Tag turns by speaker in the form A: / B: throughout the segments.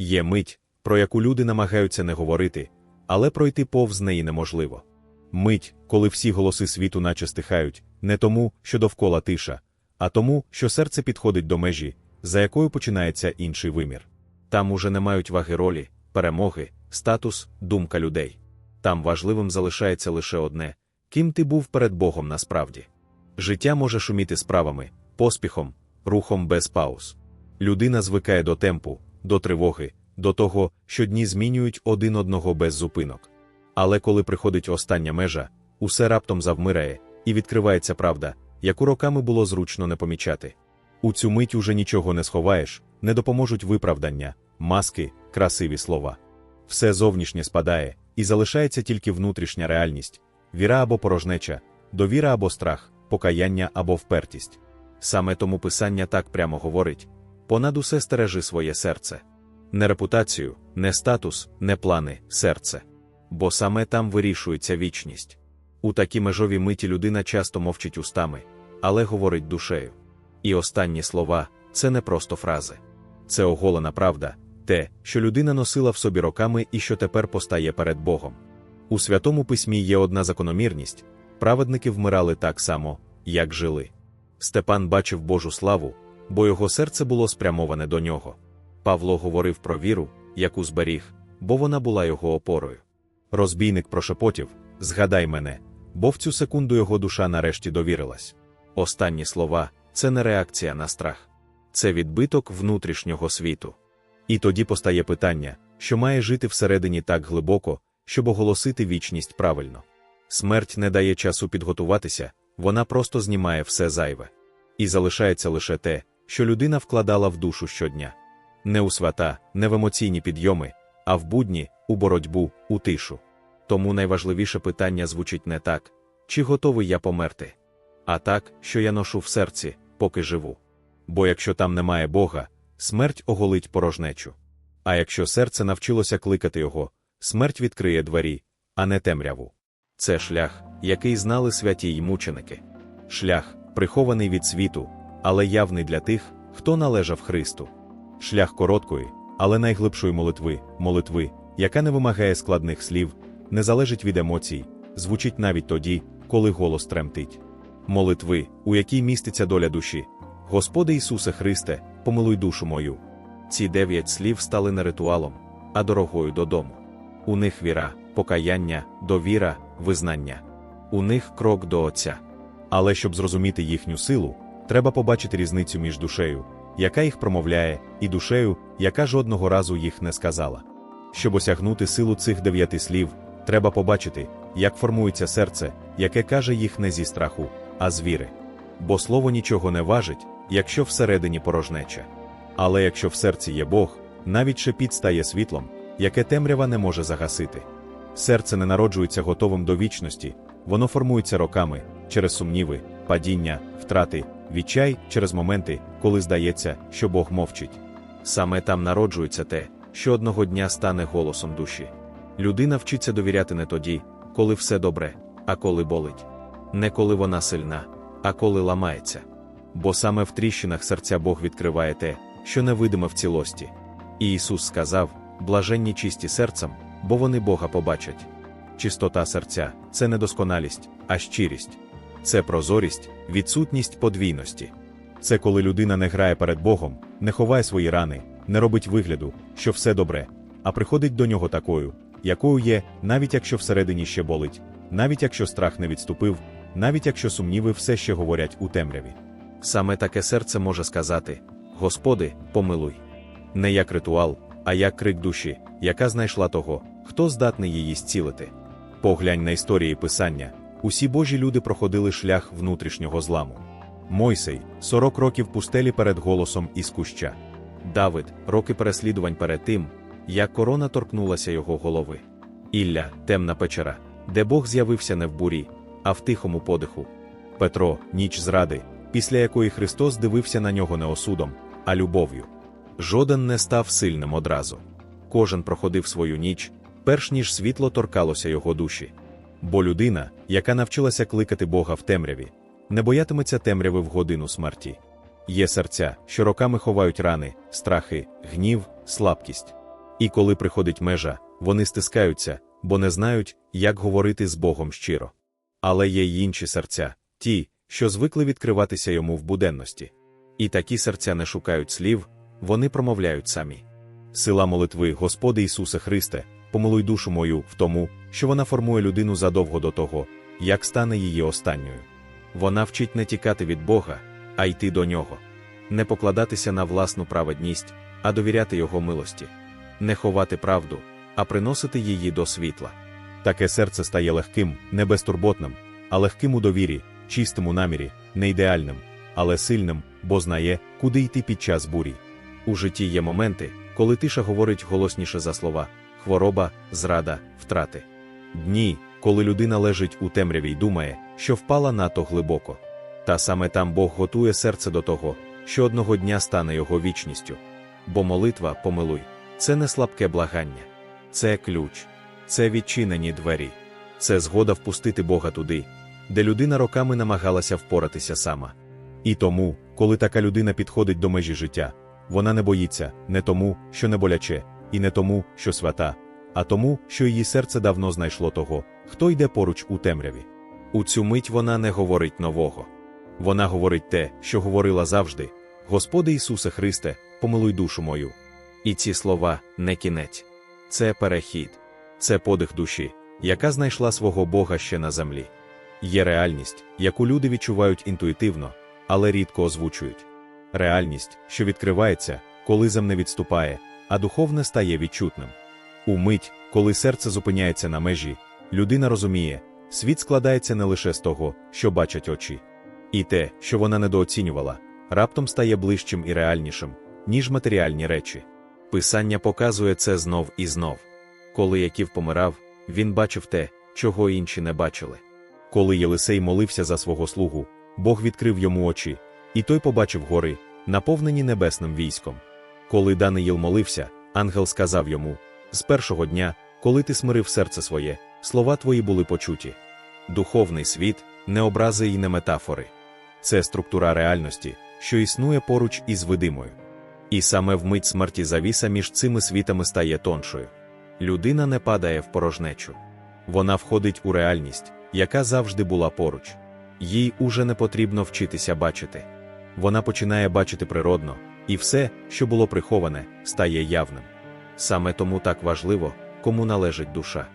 A: Є мить, про яку люди намагаються не говорити, але пройти повз неї неможливо. Мить, коли всі голоси світу наче стихають, не тому, що довкола тиша, а тому, що серце підходить до межі, за якою починається інший вимір. Там уже не мають ваги ролі, перемоги, статус, думка людей. Там важливим залишається лише одне ким ти був перед Богом насправді. Життя може шуміти справами, поспіхом, рухом без пауз. Людина звикає до темпу, до тривоги, до того, що дні змінюють один одного без зупинок. Але коли приходить остання межа, усе раптом завмирає, і відкривається правда, яку роками було зручно не помічати. У цю мить уже нічого не сховаєш, не допоможуть виправдання, маски, красиві слова. Все зовнішнє спадає, і залишається тільки внутрішня реальність віра або порожнеча, довіра або страх, покаяння або впертість. Саме тому писання так прямо говорить понад усе стережи своє серце. Не репутацію, не статус, не плани, серце. Бо саме там вирішується вічність. У такі межові миті людина часто мовчить устами, але говорить душею. І останні слова це не просто фрази. Це оголена правда, те, що людина носила в собі роками і що тепер постає перед Богом. У святому письмі є одна закономірність праведники вмирали так само, як жили. Степан бачив Божу славу, бо його серце було спрямоване до нього. Павло говорив про віру, яку зберіг, бо вона була його опорою. Розбійник прошепотів Згадай мене, бо в цю секунду його душа нарешті довірилась. Останні слова це не реакція на страх, це відбиток внутрішнього світу. І тоді постає питання, що має жити всередині так глибоко, щоб оголосити вічність правильно. Смерть не дає часу підготуватися, вона просто знімає все зайве. І залишається лише те, що людина вкладала в душу щодня. Не у свята, не в емоційні підйоми, а в будні, у боротьбу, у тишу. Тому найважливіше питання звучить не так, чи готовий я померти, а так, що я ношу в серці, поки живу. Бо якщо там немає Бога, смерть оголить порожнечу. А якщо серце навчилося кликати його, смерть відкриє двері, а не темряву. Це шлях, який знали святі й мученики. Шлях, прихований від світу, але явний для тих, хто належав Христу. Шлях короткої, але найглибшої молитви, молитви, яка не вимагає складних слів, не залежить від емоцій, звучить навіть тоді, коли голос тремтить. Молитви, у якій міститься доля душі. Господи Ісусе Христе, помилуй душу мою. Ці дев'ять слів стали не ритуалом, а дорогою додому. У них віра, покаяння, довіра, визнання. У них крок до Отця. Але щоб зрозуміти їхню силу, треба побачити різницю між душею, яка їх промовляє, і душею, яка жодного разу їх не сказала. Щоб осягнути силу цих дев'яти слів, треба побачити, як формується серце, яке каже їх не зі страху, а з віри. Бо слово нічого не важить, якщо всередині порожнеча. Але якщо в серці є Бог, навіть шепіт стає світлом, яке темрява не може загасити. Серце не народжується готовим до вічності, воно формується роками через сумніви, падіння, втрати, відчай через моменти, коли здається, що Бог мовчить. Саме там народжується те, що одного дня стане голосом душі. Людина вчиться довіряти не тоді, коли все добре, а коли болить. Не коли вона сильна, а коли ламається. Бо саме в тріщинах серця Бог відкриває те, що невидиме в цілості. І Ісус сказав: блаженні чисті серцем, бо вони Бога побачать. Чистота серця це не досконалість, а щирість, це прозорість, відсутність подвійності. Це коли людина не грає перед Богом, не ховає свої рани, не робить вигляду, що все добре, а приходить до нього такою, якою є, навіть якщо всередині ще болить, навіть якщо страх не відступив, навіть якщо сумніви все ще говорять у темряві. Саме таке серце може сказати: Господи, помилуй. Не як ритуал, а як крик душі, яка знайшла того, хто здатний її зцілити. Поглянь на історії писання: усі божі люди проходили шлях внутрішнього зламу. Мойсей 40 років пустелі перед голосом із куща. Давид роки переслідувань перед тим, як корона торкнулася його голови. Ілля темна печера, де Бог з'явився не в бурі, а в тихому подиху. Петро ніч зради, після якої Христос дивився на нього не осудом, а любов'ю. Жоден не став сильним одразу. Кожен проходив свою ніч, перш ніж світло торкалося його душі. Бо людина, яка навчилася кликати Бога в темряві, не боятиметься темряви в годину смерті. Є серця, що роками ховають рани, страхи, гнів, слабкість. І коли приходить межа, вони стискаються, бо не знають, як говорити з Богом щиро. Але є й інші серця, ті, що звикли відкриватися йому в буденності. І такі серця не шукають слів, вони промовляють самі. Сила молитви, Господи Ісусе Христе, помилуй душу мою в тому, що вона формує людину задовго до того, як стане її останньою. Вона вчить не тікати від Бога, а йти до нього, не покладатися на власну праведність, а довіряти Його милості, не ховати правду, а приносити її до світла. Таке серце стає легким, не безтурботним, а легким у довірі, чистим у намірі, не ідеальним, але сильним, бо знає, куди йти під час бурі. У житті є моменти, коли тиша говорить голосніше за слова хвороба, зрада, втрати. Дні, коли людина лежить у темряві й думає, що впала надто глибоко. Та саме там Бог готує серце до того, що одного дня стане його вічністю. Бо молитва, помилуй, це не слабке благання, це ключ, це відчинені двері, це згода впустити Бога туди, де людина роками намагалася впоратися сама. І тому, коли така людина підходить до межі життя, вона не боїться не тому, що не боляче, і не тому, що свята, а тому, що її серце давно знайшло того, хто йде поруч у темряві. У цю мить вона не говорить нового. Вона говорить те, що говорила завжди: Господи Ісусе Христе, помилуй душу мою. І ці слова не кінець, це перехід, це подих душі, яка знайшла свого Бога ще на землі. Є реальність, яку люди відчувають інтуїтивно, але рідко озвучують. Реальність, що відкривається, коли земне відступає, а духовне стає відчутним. У мить, коли серце зупиняється на межі, людина розуміє, світ складається не лише з того, що бачать очі. І те, що вона недооцінювала, раптом стає ближчим і реальнішим, ніж матеріальні речі. Писання показує це знов і знов. Коли Яків помирав, він бачив те, чого інші не бачили. Коли Єлисей молився за свого слугу, Бог відкрив йому очі, і той побачив гори, наповнені небесним військом. Коли Даниїл молився, ангел сказав йому: З першого дня, коли ти смирив серце своє, слова твої були почуті. Духовний світ не образи і не метафори. Це структура реальності, що існує поруч із видимою. І саме вмить смерті завіса між цими світами стає тоншою. Людина не падає в порожнечу. Вона входить у реальність, яка завжди була поруч. Їй уже не потрібно вчитися бачити. Вона починає бачити природно, і все, що було приховане, стає явним. Саме тому так важливо, кому належить душа.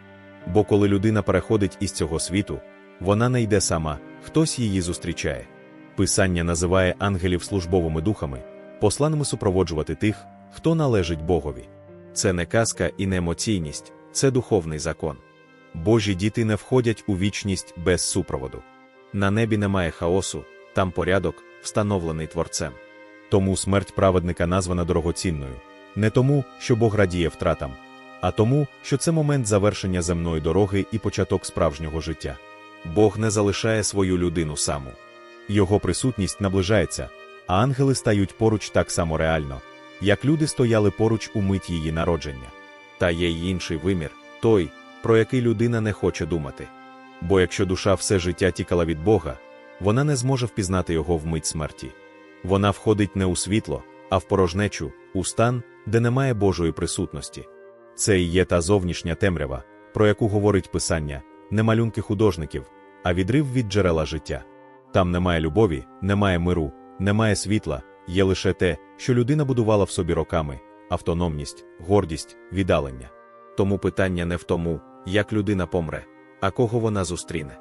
A: Бо коли людина переходить із цього світу, вона не йде сама, хтось її зустрічає. Писання називає ангелів службовими духами, посланими супроводжувати тих, хто належить Богові. Це не казка і не емоційність, це духовний закон. Божі діти не входять у вічність без супроводу. На небі немає хаосу, там порядок, встановлений Творцем. Тому смерть праведника названа дорогоцінною, не тому, що Бог радіє втратам, а тому, що це момент завершення земної дороги і початок справжнього життя. Бог не залишає свою людину саму. Його присутність наближається, а ангели стають поруч так само реально, як люди стояли поруч у мить її народження. Та є й інший вимір той, про який людина не хоче думати. Бо якщо душа все життя тікала від Бога, вона не зможе впізнати його в мить смерті. Вона входить не у світло, а в порожнечу, у стан, де немає Божої присутності. Це і є та зовнішня темрява, про яку говорить Писання, не малюнки художників, а відрив від джерела життя. Там немає любові, немає миру, немає світла, є лише те, що людина будувала в собі роками автономність, гордість, віддалення. Тому питання не в тому, як людина помре, а кого вона зустріне.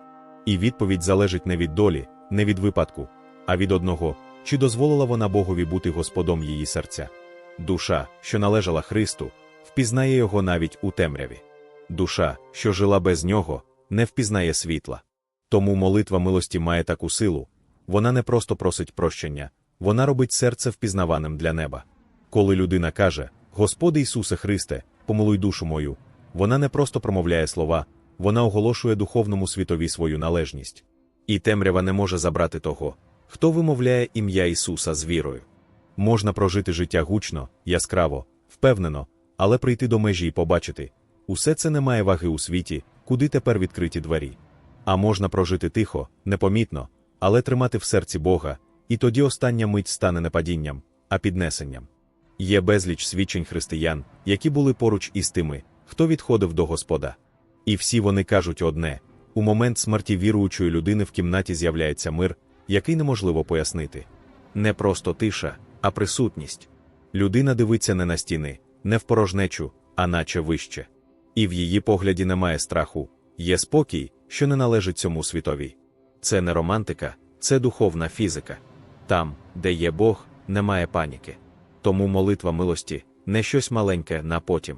A: І відповідь залежить не від долі, не від випадку, а від одного, чи дозволила вона Богові бути Господом її серця. Душа, що належала Христу, впізнає його навіть у темряві. Душа, що жила без нього, не впізнає світла. Тому молитва милості має таку силу вона не просто просить прощення, вона робить серце впізнаваним для неба. Коли людина каже: Господи Ісусе Христе, помилуй душу мою, вона не просто промовляє слова, вона оголошує духовному світові свою належність. І темрява не може забрати того, хто вимовляє ім'я Ісуса з вірою. Можна прожити життя гучно, яскраво, впевнено, але прийти до межі і побачити усе це не має ваги у світі, куди тепер відкриті двері. А можна прожити тихо, непомітно, але тримати в серці Бога, і тоді остання мить стане не падінням, а піднесенням. Є безліч свідчень християн, які були поруч із тими, хто відходив до Господа. І всі вони кажуть одне: у момент смерті віруючої людини в кімнаті з'являється мир, який неможливо пояснити. Не просто тиша, а присутність. Людина дивиться не на стіни, не в порожнечу, а наче вище. І в її погляді немає страху, є спокій, що не належить цьому світові. Це не романтика, це духовна фізика. Там, де є Бог, немає паніки. Тому молитва милості не щось маленьке на потім.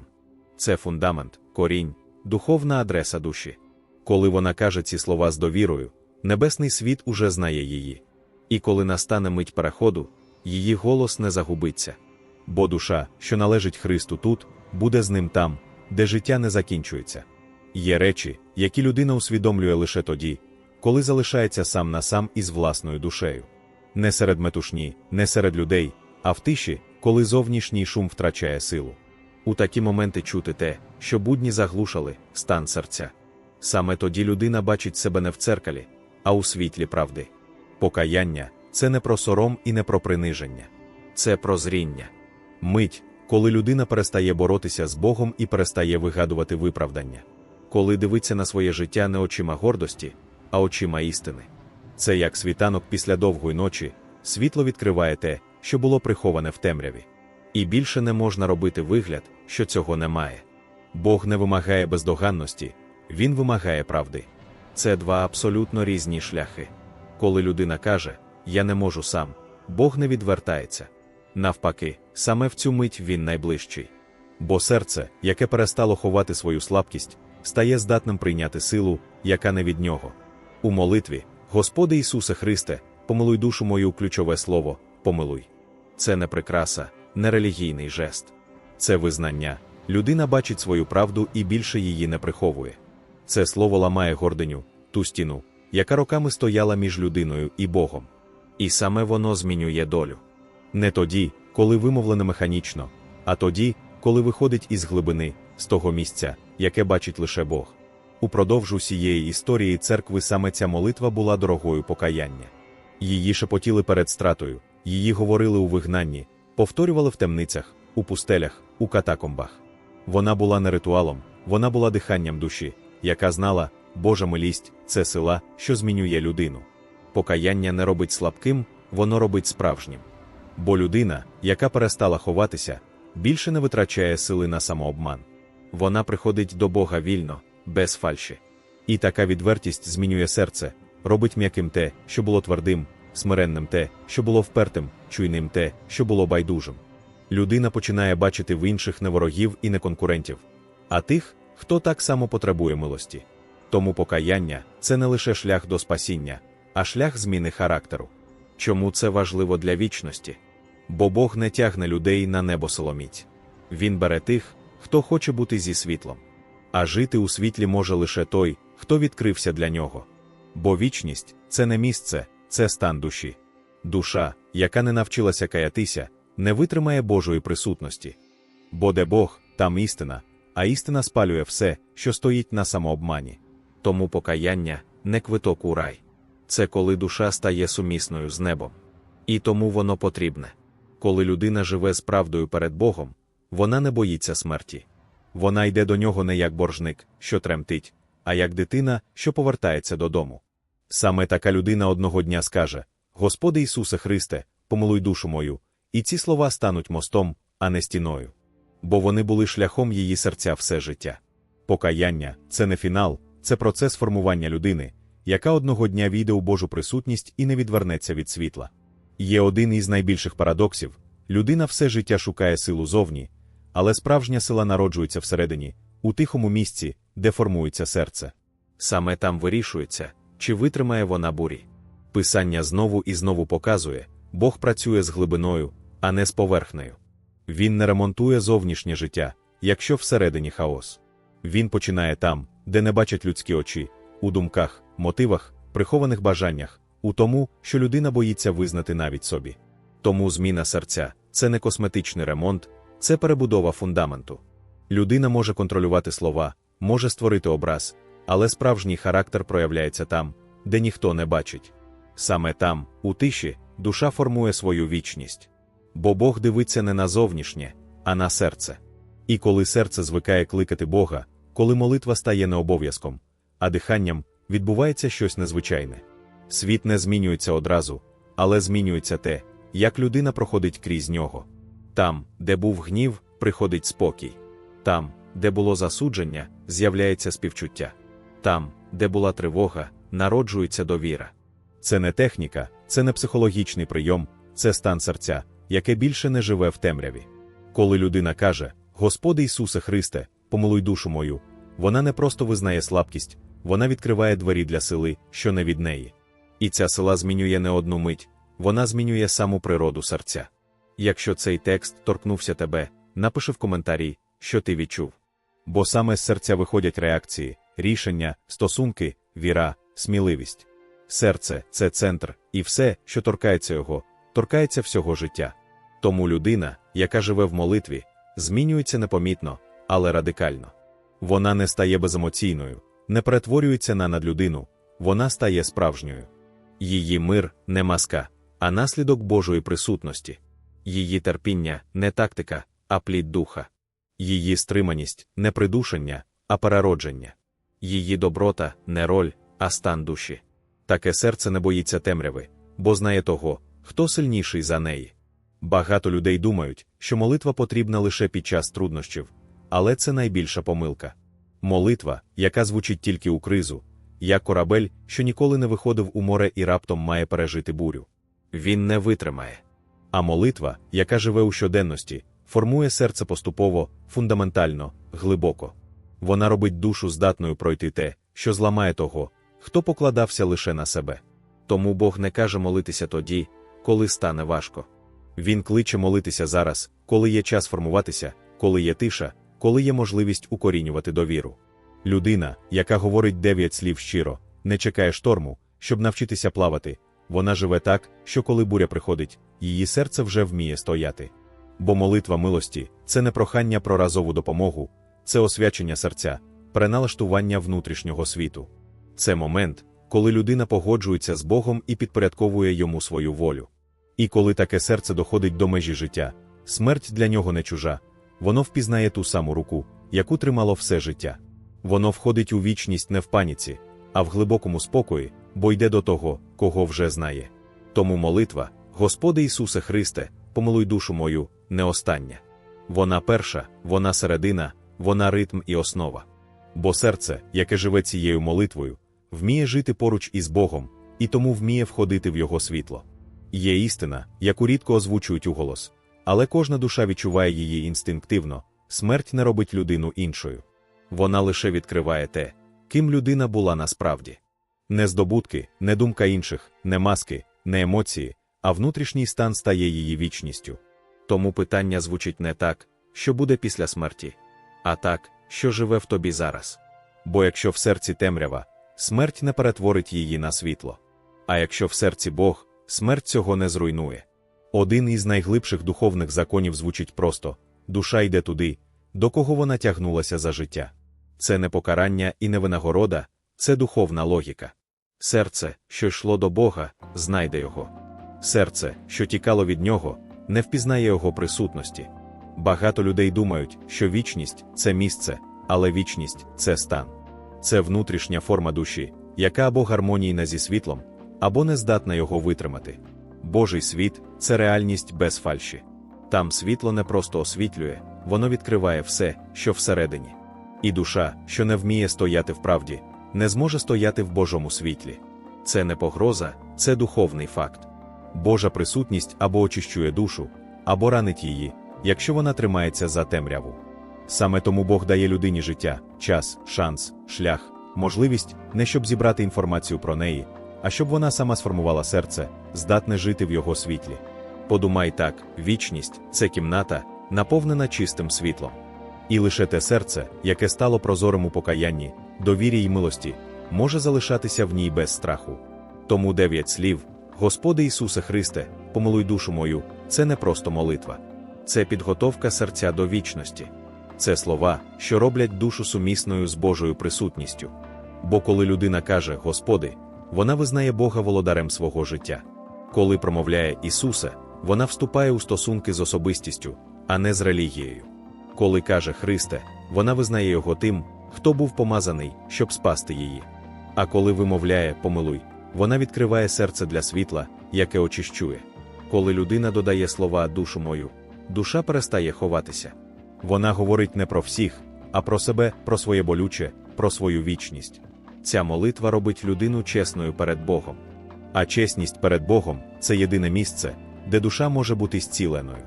A: Це фундамент, корінь, духовна адреса душі. Коли вона каже ці слова з довірою, небесний світ уже знає її. І коли настане мить переходу, її голос не загубиться. Бо душа, що належить Христу тут, буде з ним там, де життя не закінчується. Є речі, які людина усвідомлює лише тоді, коли залишається сам на сам із власною душею. Не серед метушні, не серед людей, а в тиші, коли зовнішній шум втрачає силу. У такі моменти чути те, що будні заглушали, стан серця. Саме тоді людина бачить себе не в церкалі, а у світлі правди. Покаяння це не про сором і не про приниження, це про зріння. Мить, коли людина перестає боротися з Богом і перестає вигадувати виправдання, коли дивиться на своє життя не очима гордості, а очима істини. Це як світанок після довгої ночі, світло відкриває те, що було приховане в темряві. І більше не можна робити вигляд, що цього немає. Бог не вимагає бездоганності, Він вимагає правди. Це два абсолютно різні шляхи. Коли людина каже, Я не можу сам, Бог не відвертається. Навпаки, саме в цю мить він найближчий. Бо серце, яке перестало ховати свою слабкість, стає здатним прийняти силу, яка не від нього. У молитві, Господи Ісусе Христе, помилуй душу мою ключове слово, помилуй. Це не прикраса, не релігійний жест. Це визнання. Людина бачить свою правду і більше її не приховує. Це слово ламає гординю, ту стіну, яка роками стояла між людиною і Богом. І саме воно змінює долю. Не тоді, коли вимовлене механічно, а тоді, коли виходить із глибини, з того місця, яке бачить лише Бог. Упродовж усієї історії церкви саме ця молитва була дорогою покаяння. Її шепотіли перед стратою, її говорили у вигнанні, повторювали в темницях, у пустелях, у катакомбах. Вона була не ритуалом, вона була диханням душі, яка знала, Божа милість це сила, що змінює людину. Покаяння не робить слабким, воно робить справжнім. Бо людина, яка перестала ховатися, більше не витрачає сили на самообман. Вона приходить до Бога вільно, без фальші. І така відвертість змінює серце, робить м'яким те, що було твердим, смиренним те, що було впертим, чуйним те, що було байдужим. Людина починає бачити в інших не ворогів і не конкурентів, а тих, хто так само потребує милості. Тому покаяння це не лише шлях до спасіння, а шлях зміни характеру. Чому це важливо для вічності? Бо Бог не тягне людей на небо соломіть. Він бере тих, хто хоче бути зі світлом. А жити у світлі може лише той, хто відкрився для нього. Бо вічність це не місце, це стан душі. Душа, яка не навчилася каятися, не витримає Божої присутності. Бо де Бог, там істина, а істина спалює все, що стоїть на самообмані. Тому покаяння не квиток у рай. Це коли душа стає сумісною з небом. І тому воно потрібне. Коли людина живе з правдою перед Богом, вона не боїться смерті. Вона йде до нього не як боржник, що тремтить, а як дитина, що повертається додому. Саме така людина одного дня скаже: Господи Ісусе Христе, помилуй душу мою, і ці слова стануть мостом, а не стіною. Бо вони були шляхом її серця все життя. Покаяння це не фінал, це процес формування людини, яка одного дня війде у Божу присутність і не відвернеться від світла. Є один із найбільших парадоксів людина все життя шукає силу зовні, але справжня сила народжується всередині, у тихому місці, де формується серце. Саме там вирішується, чи витримає вона бурі. Писання знову і знову показує, Бог працює з глибиною, а не з поверхнею. Він не ремонтує зовнішнє життя, якщо всередині хаос. Він починає там, де не бачать людські очі, у думках, мотивах, прихованих бажаннях, у тому, що людина боїться визнати навіть собі. Тому зміна серця це не косметичний ремонт, це перебудова фундаменту. Людина може контролювати слова, може створити образ, але справжній характер проявляється там, де ніхто не бачить. Саме там, у тиші, душа формує свою вічність. Бо Бог дивиться не на зовнішнє, а на серце. І коли серце звикає кликати Бога, коли молитва стає не обов'язком, а диханням відбувається щось незвичайне. Світ не змінюється одразу, але змінюється те, як людина проходить крізь нього. Там, де був гнів, приходить спокій. Там, де було засудження, з'являється співчуття. Там, де була тривога, народжується довіра. Це не техніка, це не психологічний прийом, це стан серця, яке більше не живе в темряві. Коли людина каже: Господи Ісусе Христе, помилуй душу мою, вона не просто визнає слабкість, вона відкриває двері для сили, що не від неї. І ця сила змінює не одну мить, вона змінює саму природу серця. Якщо цей текст торкнувся тебе, напиши в коментарі, що ти відчув. Бо саме з серця виходять реакції, рішення, стосунки, віра, сміливість. Серце це центр, і все, що торкається його, торкається всього життя. Тому людина, яка живе в молитві, змінюється непомітно, але радикально. Вона не стає беземоційною, не перетворюється на надлюдину, вона стає справжньою. Її мир не маска, а наслідок Божої присутності. Її терпіння не тактика, а плід духа. Її стриманість не придушення, а переродження. Її доброта не роль, а стан душі. Таке серце не боїться темряви, бо знає того, хто сильніший за неї. Багато людей думають, що молитва потрібна лише під час труднощів, але це найбільша помилка. Молитва, яка звучить тільки у кризу, як корабель, що ніколи не виходив у море і раптом має пережити бурю. Він не витримає. А молитва, яка живе у щоденності, формує серце поступово, фундаментально, глибоко. Вона робить душу здатною пройти те, що зламає того, хто покладався лише на себе. Тому Бог не каже молитися тоді, коли стане важко. Він кличе молитися зараз, коли є час формуватися, коли є тиша, коли є можливість укорінювати довіру. Людина, яка говорить дев'ять слів щиро, не чекає шторму, щоб навчитися плавати, вона живе так, що коли буря приходить, її серце вже вміє стояти. Бо молитва милості це не прохання про разову допомогу, це освячення серця, переналаштування внутрішнього світу. Це момент, коли людина погоджується з Богом і підпорядковує йому свою волю. І коли таке серце доходить до межі життя, смерть для нього не чужа, воно впізнає ту саму руку, яку тримало все життя. Воно входить у вічність не в паніці, а в глибокому спокої, бо йде до того, кого вже знає. Тому молитва, Господи Ісусе Христе, помилуй душу мою, не остання. Вона перша, вона середина, вона ритм і основа. Бо серце, яке живе цією молитвою, вміє жити поруч із Богом, і тому вміє входити в Його світло. Є істина, яку рідко озвучують уголос, але кожна душа відчуває її інстинктивно, смерть не робить людину іншою. Вона лише відкриває те, ким людина була насправді. Не здобутки, не думка інших, не маски, не емоції, а внутрішній стан стає її вічністю. Тому питання звучить не так, що буде після смерті, а так, що живе в тобі зараз. Бо якщо в серці темрява, смерть не перетворить її на світло. А якщо в серці Бог, смерть цього не зруйнує. Один із найглибших духовних законів звучить просто душа йде туди, до кого вона тягнулася за життя. Це не покарання і не винагорода, це духовна логіка. Серце, що йшло до Бога, знайде його. Серце, що тікало від нього, не впізнає його присутності. Багато людей думають, що вічність це місце, але вічність це стан. Це внутрішня форма душі, яка або гармонійна зі світлом, або не здатна його витримати. Божий світ це реальність без фальші. Там світло не просто освітлює, воно відкриває все, що всередині. І душа, що не вміє стояти в правді, не зможе стояти в Божому світлі. Це не погроза, це духовний факт. Божа присутність або очищує душу, або ранить її, якщо вона тримається за темряву. Саме тому Бог дає людині життя, час, шанс, шлях, можливість не щоб зібрати інформацію про неї, а щоб вона сама сформувала серце, здатне жити в його світлі. Подумай так, вічність це кімната, наповнена чистим світлом. І лише те серце, яке стало прозорим у покаянні, довірі й милості, може залишатися в ній без страху. Тому дев'ять слів, Господи Ісусе Христе, помилуй душу мою, це не просто молитва, це підготовка серця до вічності. Це слова, що роблять душу сумісною з Божою присутністю. Бо коли людина каже Господи, вона визнає Бога володарем свого життя. Коли промовляє Ісусе, вона вступає у стосунки з особистістю, а не з релігією. Коли каже Христе, вона визнає його тим, хто був помазаний, щоб спасти її. А коли вимовляє помилуй, вона відкриває серце для світла, яке очищує. Коли людина додає слова душу мою, душа перестає ховатися. Вона говорить не про всіх, а про себе, про своє болюче, про свою вічність. Ця молитва робить людину чесною перед Богом. А чесність перед Богом це єдине місце, де душа може бути зціленою.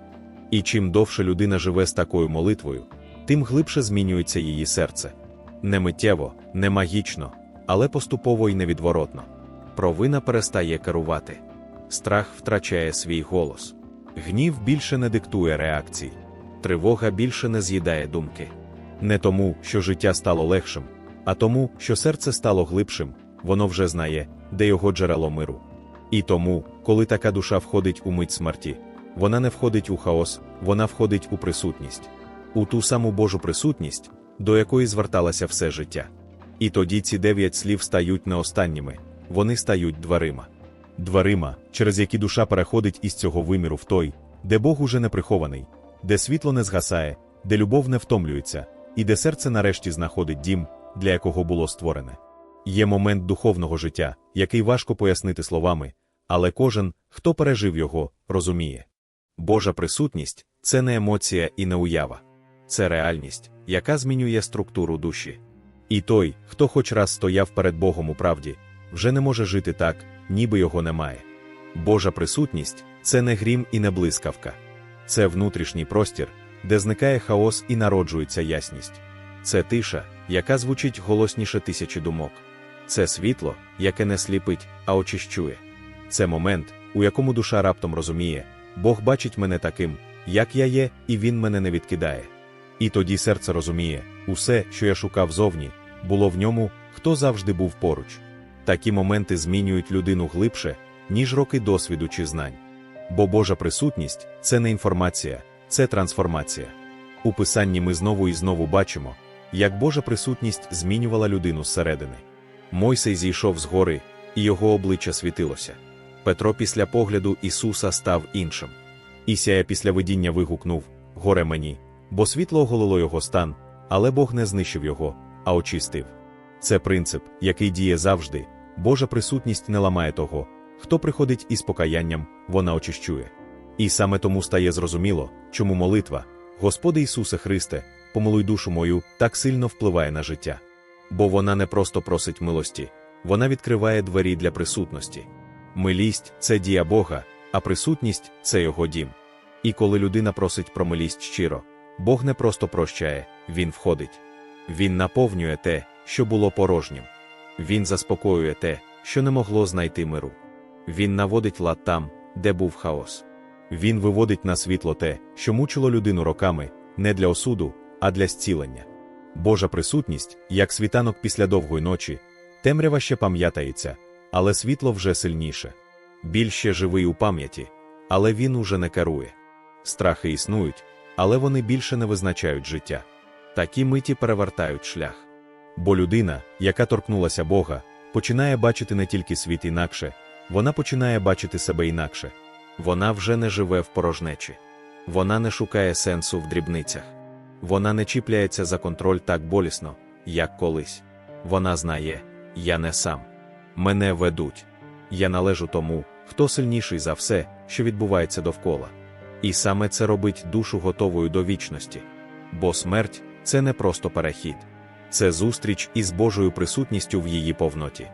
A: І чим довше людина живе з такою молитвою, тим глибше змінюється її серце. Не миттєво, не магічно, але поступово і невідворотно. Провина перестає керувати. Страх втрачає свій голос. Гнів більше не диктує реакцій. Тривога більше не з'їдає думки. Не тому, що життя стало легшим, а тому, що серце стало глибшим, воно вже знає, де його джерело миру. І тому, коли така душа входить у мить смерті, вона не входить у хаос, вона входить у присутність, у ту саму Божу присутність, до якої зверталася все життя. І тоді ці дев'ять слів стають не останніми, вони стають дверима. Дверима, через які душа переходить із цього виміру в той, де Бог уже не прихований, де світло не згасає, де любов не втомлюється, і де серце нарешті знаходить дім, для якого було створене. Є момент духовного життя, який важко пояснити словами, але кожен, хто пережив його, розуміє. Божа присутність це не емоція і не уява, це реальність, яка змінює структуру душі. І той, хто хоч раз стояв перед Богом у правді, вже не може жити так, ніби його немає. Божа присутність це не грім і не блискавка, це внутрішній простір, де зникає хаос і народжується ясність. Це тиша, яка звучить голосніше тисячі думок. Це світло, яке не сліпить, а очищує. Це момент, у якому душа раптом розуміє, Бог бачить мене таким, як я є, і Він мене не відкидає. І тоді серце розуміє, усе, що я шукав зовні, було в ньому, хто завжди був поруч. Такі моменти змінюють людину глибше, ніж роки досвіду чи знань. Бо Божа присутність це не інформація, це трансформація. У писанні ми знову і знову бачимо, як Божа присутність змінювала людину зсередини. Мойсей зійшов з гори, і його обличчя світилося. Петро після погляду Ісуса став іншим. Ісія після видіння вигукнув Горе мені, бо світло оголило його стан, але Бог не знищив його, а очистив. Це принцип, який діє завжди. Божа присутність не ламає того, хто приходить із покаянням, вона очищує. І саме тому стає зрозуміло, чому молитва, Господи Ісусе Христе, помилуй душу мою, так сильно впливає на життя. Бо вона не просто просить милості, вона відкриває двері для присутності. Милість це дія Бога, а присутність це його дім. І коли людина просить про милість щиро, Бог не просто прощає, Він входить. Він наповнює те, що було порожнім. Він заспокоює те, що не могло знайти миру. Він наводить лад там, де був хаос. Він виводить на світло те, що мучило людину роками, не для осуду, а для зцілення. Божа присутність, як світанок після довгої ночі, темрява ще пам'ятається, але світло вже сильніше. Біль ще живий у пам'яті, але він уже не керує. Страхи існують, але вони більше не визначають життя. Такі миті перевертають шлях. Бо людина, яка торкнулася Бога, починає бачити не тільки світ інакше, вона починає бачити себе інакше. Вона вже не живе в порожнечі. Вона не шукає сенсу в дрібницях. Вона не чіпляється за контроль так болісно, як колись. Вона знає, я не сам. Мене ведуть. Я належу тому, хто сильніший за все, що відбувається довкола. І саме це робить душу готовою до вічності. Бо смерть це не просто перехід, це зустріч із Божою присутністю в її повноті.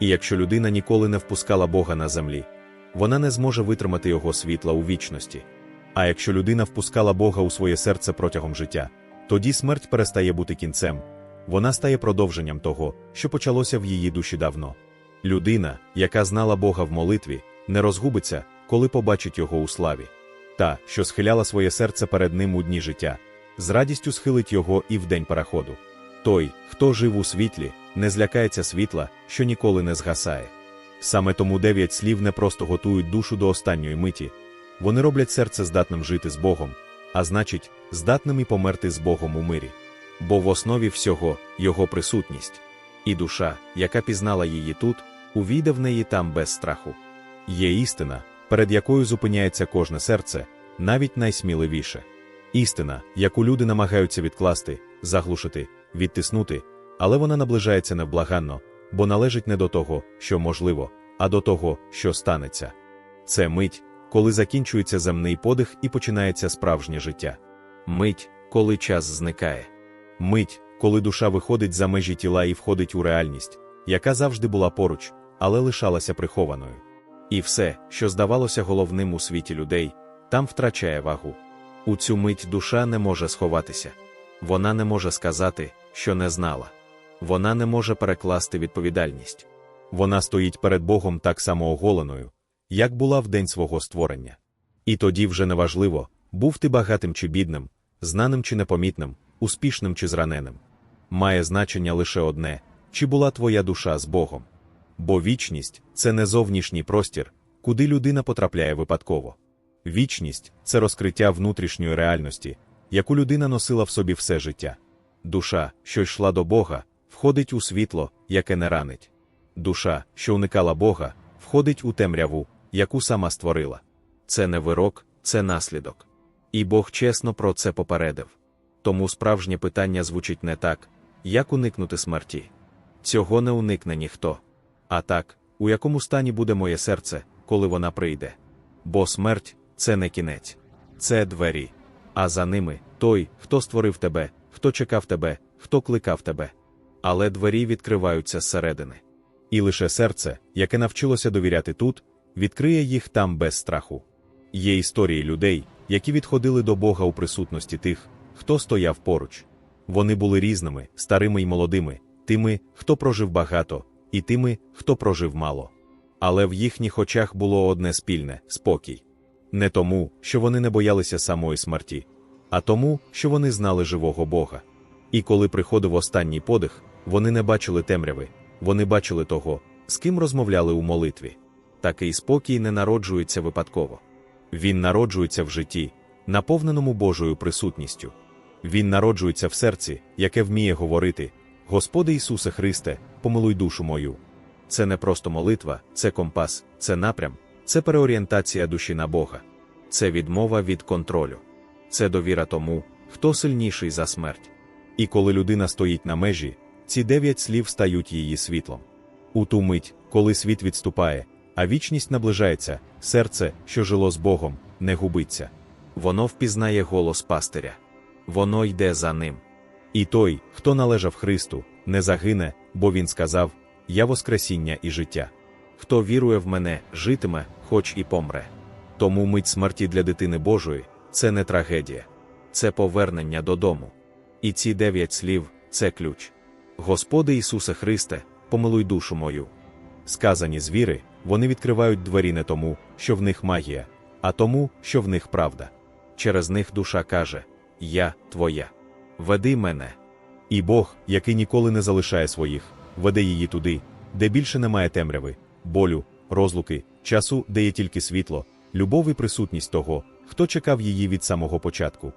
A: І якщо людина ніколи не впускала Бога на землі, вона не зможе витримати його світла у вічності. А якщо людина впускала Бога у своє серце протягом життя, тоді смерть перестає бути кінцем, вона стає продовженням того, що почалося в її душі давно. Людина, яка знала Бога в молитві, не розгубиться, коли побачить його у славі. Та, що схиляла своє серце перед ним у дні життя, з радістю схилить його і в день переходу. Той, хто жив у світлі, не злякається світла, що ніколи не згасає. Саме тому дев'ять слів не просто готують душу до останньої миті, вони роблять серце здатним жити з Богом, а значить, здатним і померти з Богом у мирі. Бо в основі всього Його присутність, і душа, яка пізнала її тут, увійде в неї там без страху. Є істина, перед якою зупиняється кожне серце, навіть найсміливіше. Істина, яку люди намагаються відкласти, заглушити, відтиснути, але вона наближається невблаганно, бо належить не до того, що можливо, а до того, що станеться. Це мить, коли закінчується земний подих і починається справжнє життя. Мить, коли час зникає. Мить, коли душа виходить за межі тіла і входить у реальність, яка завжди була поруч, але лишалася прихованою. І все, що здавалося головним у світі людей, там втрачає вагу. У цю мить душа не може сховатися. Вона не може сказати, що не знала. Вона не може перекласти відповідальність. Вона стоїть перед Богом так само оголеною, як була в день свого створення. І тоді вже неважливо, був ти багатим чи бідним, знаним чи непомітним, успішним чи зраненим. Має значення лише одне чи була твоя душа з Богом. Бо вічність це не зовнішній простір, куди людина потрапляє випадково. Вічність це розкриття внутрішньої реальності, яку людина носила в собі все життя. Душа, що йшла до Бога, входить у світло, яке не ранить. Душа, що уникала Бога, входить у темряву, яку сама створила. Це не вирок, це наслідок. І Бог чесно про це попередив. Тому справжнє питання звучить не так, як уникнути смерті. Цього не уникне ніхто. А так, у якому стані буде моє серце, коли вона прийде. Бо смерть це не кінець, це двері. А за ними той, хто створив тебе, хто чекав тебе, хто кликав тебе. Але двері відкриваються зсередини. І лише серце, яке навчилося довіряти тут, відкриє їх там без страху. Є історії людей, які відходили до Бога у присутності тих, хто стояв поруч. Вони були різними, старими й молодими, тими, хто прожив багато, і тими, хто прожив мало. Але в їхніх очах було одне спільне спокій. Не тому, що вони не боялися самої смерті, а тому, що вони знали живого Бога. І коли приходив останній подих, вони не бачили темряви, вони бачили того, з ким розмовляли у молитві. Такий спокій не народжується випадково. Він народжується в житті, наповненому Божою присутністю. Він народжується в серці, яке вміє говорити: Господи Ісусе Христе, помилуй душу мою. Це не просто молитва, це компас, це напрям, це переорієнтація душі на Бога, це відмова від контролю, це довіра тому, хто сильніший за смерть. І коли людина стоїть на межі, ці дев'ять слів стають її світлом. У ту мить, коли світ відступає, а вічність наближається, серце, що жило з Богом, не губиться. Воно впізнає голос пастиря. Воно йде за ним. І той, хто належав Христу, не загине, бо Він сказав: Я Воскресіння і життя. Хто вірує в мене, житиме, хоч і помре. Тому мить смерті для дитини Божої це не трагедія, це повернення додому. І ці дев'ять слів це ключ. Господи Ісусе Христе, помилуй душу мою. Сказані з віри, вони відкривають двері не тому, що в них магія, а тому, що в них правда. Через них душа каже: Я твоя. Веди мене. І Бог, який ніколи не залишає своїх, веде її туди, де більше немає темряви, болю, розлуки, часу, де є тільки світло, любов і присутність того, хто чекав її від самого початку.